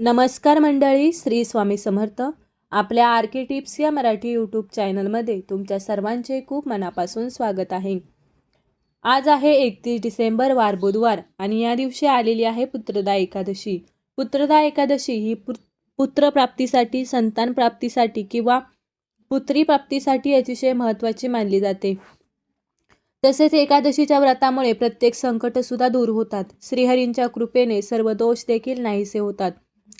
नमस्कार मंडळी श्री स्वामी समर्थ. आपल्या आर के टिप्स या मराठी यूट्यूब चॅनलमध्ये तुमच्या सर्वांचे खूप मनापासून स्वागत आहे. आज आहे एकतीस डिसेंबर वार बुधवार आणि या दिवशी आलेली आहे पुत्रदा एकादशी. पुत्रदा एकादशी ही पुत्रप्राप्तीसाठी संतान प्राप्तीसाठी किंवा पुत्री प्राप्तीसाठी अतिशय महत्त्वाची मानली जाते. तसेच एकादशीच्या व्रतामुळे प्रत्येक संकटसुद्धा दूर होतात. श्रीहरींच्या कृपेने सर्व दोष देखील नाहीसे होतात.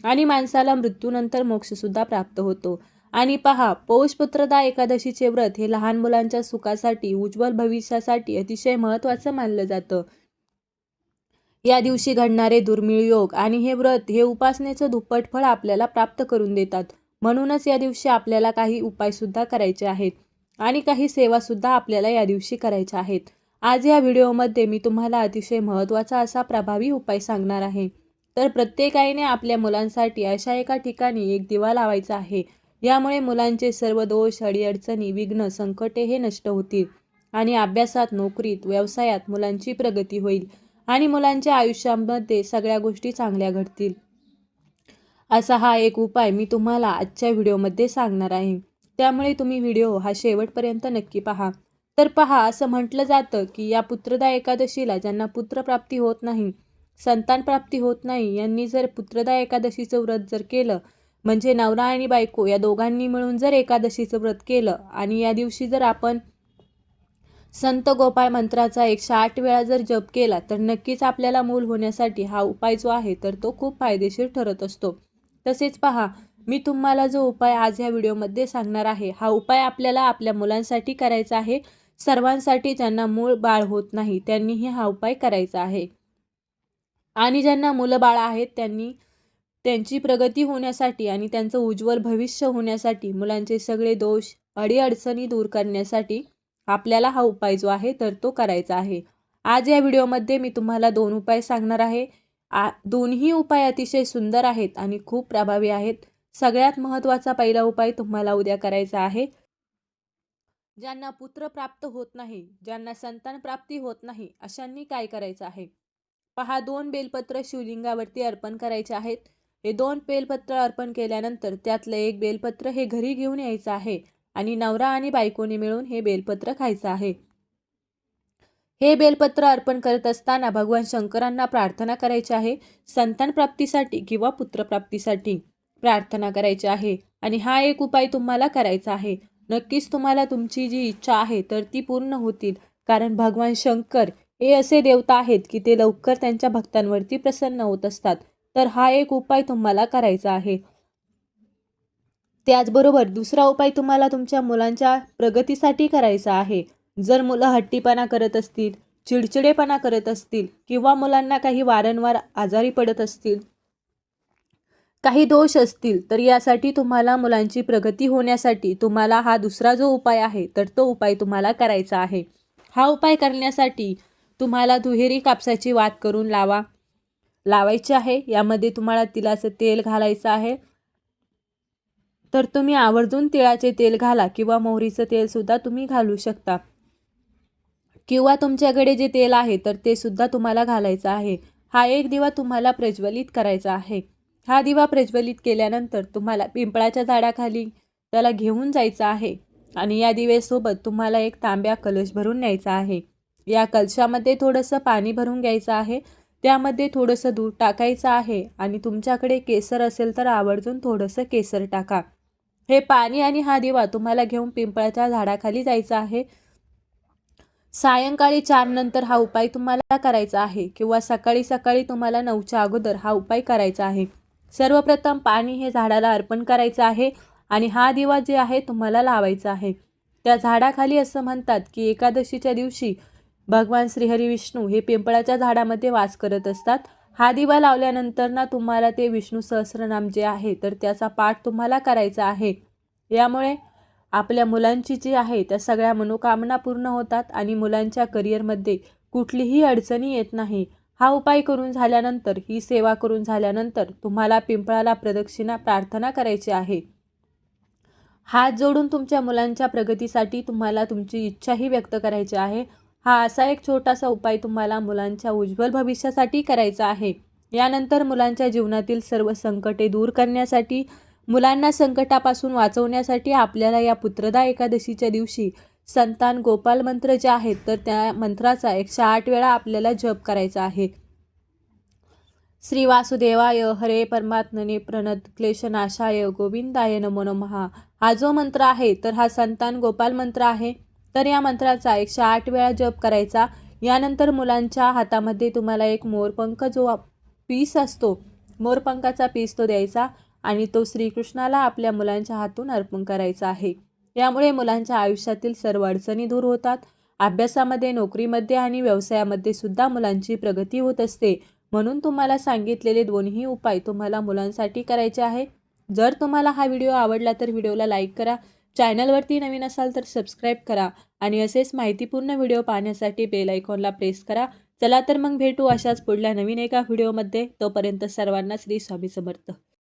आणि माणसाला मृत्यूनंतर मोक्षसुद्धा प्राप्त होतो. आणि पहा पौषपुत्रदा एकादशीचे व्रत हे लहान मुलांच्या सुखासाठी उज्ज्वल भविष्यासाठी अतिशय महत्त्वाचं मानलं जातं. या दिवशी घडणारे दुर्मिळ योग आणि हे व्रत हे उपासनेचं दुप्पट फळ आपल्याला प्राप्त करून देतात. म्हणूनच या दिवशी आपल्याला काही उपायसुद्धा करायचे आहेत आणि काही सेवासुद्धा आपल्याला या दिवशी करायच्या आहेत. आज या व्हिडिओमध्ये मी तुम्हाला अतिशय महत्त्वाचा असा प्रभावी उपाय सांगणार आहे. तर प्रत्येकाईने आपल्या मुलांसाठी अशा एका ठिकाणी एक दिवा लावायचा आहे. यामुळे मुलांचे सर्व दोष अडीअडचणी विघ्न संकटे हे नष्ट होतील आणि अभ्यासात नोकरीत व्यवसायात मुलांची प्रगती होईल आणि मुलांच्या आयुष्यामध्ये सगळ्या गोष्टी चांगल्या घडतील. असा हा एक उपाय मी तुम्हाला आजच्या व्हिडिओमध्ये सांगणार आहे. त्यामुळे तुम्ही व्हिडिओ हा शेवटपर्यंत नक्की पहा. तर पहा असं म्हटलं जातं की या पुत्रदा एकादशीला ज्यांना पुत्रप्राप्ती होत नाही संतान प्राप्ती होत नाही. यांनी जर पुत्रदा एकादशीचं व्रत जर केलं म्हणजे नवरा आणि बायको या दोघांनी मिळून जर एकादशीचं व्रत केलं आणि या दिवशी जर आपण संत गोपाळ मंत्राचा एकशे आठ वेळा जर जप केला तर नक्कीच आपल्याला मूल होण्यासाठी हा उपाय जो आहे तर तो खूप फायदेशीर ठरत असतो. तसेच पहा मी तुम्हाला जो उपाय आज या व्हिडिओमध्ये सांगणार आहे हा उपाय आपल्याला आपल्या मुलांसाठी करायचा आहे. सर्वांसाठी ज्यांना मूळ बाळ होत नाही त्यांनीही हा उपाय करायचा आहे. आणि ज्यांना मुलंबाळं आहेत त्यांनी त्यांची प्रगती होण्यासाठी आणि त्यांचं उज्ज्वल भविष्य होण्यासाठी मुलांचे सगळे दोष अडीअडचणी दूर करण्यासाठी आपल्याला हा उपाय जो आहे तर तो करायचा आहे. आज या व्हिडिओमध्ये मी तुम्हाला दोन उपाय सांगणार आहे. आ दोन्ही उपाय अतिशय सुंदर आहेत आणि खूप प्रभावी आहेत. सगळ्यात महत्त्वाचा पहिला उपाय तुम्हाला उद्या करायचा आहे. ज्यांना पुत्र प्राप्त होत नाही ज्यांना संतान प्राप्ती होत नाही अशांनी काय करायचं आहे? पहा दोन बेलपत्र शिवलिंगावरती अर्पण करायचे आहेत. हे दोन बेलपत्र अर्पण केल्यानंतर त्यातलं एक बेलपत्र हे घरी घेऊन यायचं आहे आणि नवरा आणि बायकोने मिळून हे बेलपत्र खायचं आहे. हे बेलपत्र अर्पण करत असताना भगवान शंकरांना प्रार्थना करायची आहे संतान प्राप्तीसाठी किंवा पुत्रप्राप्तीसाठी प्रार्थना करायची आहे. आणि हा एक उपाय तुम्हाला करायचा आहे. नक्कीच तुम्हाला तुमची जी इच्छा आहे तर ती पूर्ण होतील. कारण भगवान शंकर हे असे देवता आहेत की ते लवकर त्यांच्या भक्तांवरती प्रसन्न होत असतात. तर हा एक उपाय तुम्हाला करायचा आहे. त्याचबरोबर दुसरा उपाय तुम्हाला तुमच्या मुलांच्या प्रगतीसाठी करायचा आहे. जर मुलं हट्टीपणा करत असतील चिडचिडेपणा करत असतील किंवा मुलांना काही वारंवार आजारी पडत असतील काही दोष असतील तर यासाठी तुम्हाला मुलांची प्रगती होण्यासाठी तुम्हाला हा दुसरा जो उपाय आहे तर तो उपाय तुम्हाला करायचा आहे. हा उपाय करण्यासाठी तुम्हाला दुहेरी कापसाची वात करून लावा. लावायची आहे. यामध्ये तुम्हाला तिळाचं तेल घालायचं आहे. तर तुम्ही आवर्जून तिळाचे तेल घाला किंवा मोहरीचं तेलसुद्धा तुम्ही घालू शकता. किंवा तुमच्याकडे जे तेल आहे तर ते सुद्धा तुम्हाला घालायचं आहे. हा एक दिवा तुम्हाला प्रज्वलित करायचा आहे. हा दिवा प्रज्वलित केल्यानंतर तुम्हाला पिंपळाच्या झाडाखाली त्याला घेऊन जायचं आहे. आणि या दिवेसोबत तुम्हाला एक तांब्या कलश भरून न्यायचा आहे. या कलशामध्ये थोडंसं पाणी भरून घ्यायचं आहे. त्यामध्ये थोडंसं दूध टाकायचं आहे आणि तुमच्याकडे केसर असेल तर आवर्जून थोडंसं केसर टाका. हे पाणी आणि हा दिवा तुम्हाला घेऊन पिंपळाच्या झाडाखाली जायचं आहे. सायंकाळी चार नंतर हा उपाय तुम्हाला करायचा आहे किंवा सकाळी सकाळी तुम्हाला नऊच्या अगोदर हा उपाय करायचा आहे. सर्वप्रथम पाणी हे झाडाला अर्पण करायचं आहे आणि हा दिवा जे आहे तुम्हाला लावायचा आहे. त्या झाडाखाली असं म्हणतात की एकादशीच्या दिवशी भगवान श्रीहरी विष्णू हे पिंपळाच्या झाडामध्ये वास करत असतात. हा दिवा लावल्यानंतर ना तुम्हाला ते विष्णू सहस्रनाम जे आहे तर त्याचा पाठ तुम्हाला करायचा आहे. यामुळे आपल्या मुलांची जी आहे त्या सगळ्या मनोकामना पूर्ण होतात आणि मुलांच्या करिअरमध्ये कुठलीही अडचणी येत नाही. हा उपाय करून झाल्यानंतर ही सेवा करून झाल्यानंतर तुम्हाला पिंपळाला प्रदक्षिणा प्रार्थना करायची आहे. हात जोडून तुमच्या मुलांच्या प्रगतीसाठी तुम्हाला तुमची इच्छाही व्यक्त करायची आहे. हा असा एक छोटासा उपाय तुम्हाला मुलांच्या उज्ज्वल भविष्यासाठी करायचा आहे. यानंतर मुलांच्या जीवनातील सर्व संकटे दूर करण्यासाठी मुलांना संकटापासून वाचवण्यासाठी आपल्याला या पुत्रदा एकादशीच्या दिवशी संतान गोपाल मंत्र जे आहेत तर त्या मंत्राचा एकशे आठ वेळा आपल्याला जप करायचा आहे. श्री वासुदेवाय हरे परमात्मने प्रणत क्लेशनाशाय गोविंदाय नमो नमः. हा जो मंत्र आहे तर हा संतान गोपाल मंत्र आहे. तर या मंत्राचा एकशे आठ वेळा जप करायचा. यानंतर मुलांच्या हातामध्ये तुम्हाला एक मोरपंख जो पीस असतो मोरपंखाचा पीस तो द्यायचा आणि तो श्रीकृष्णाला आपल्या मुलांच्या हातून अर्पण करायचा आहे. यामुळे मुलांच्या आयुष्यातील सर्व अडचणी दूर होतात. अभ्यासामध्ये नोकरीमध्ये आणि व्यवसायामध्ये सुद्धा मुलांची प्रगती होत असते. म्हणून तुम्हाला सांगितलेले दोन्ही उपाय तुम्हाला मुलांसाठी करायचे आहे. जर तुम्हाला हा व्हिडिओ आवडला तर व्हिडिओला लाईक करा. चॅनलवरती नवीन असाल तर सबस्क्राईब करा आणि असेच माहितीपूर्ण व्हिडिओ पाहण्यासाठी बेल आयकॉनला प्रेस करा. चला तर मग भेटू अशाच पुढल्या नवीन एका व्हिडिओमध्ये. तोपर्यंत सर्वांना श्री स्वामी समर्थ.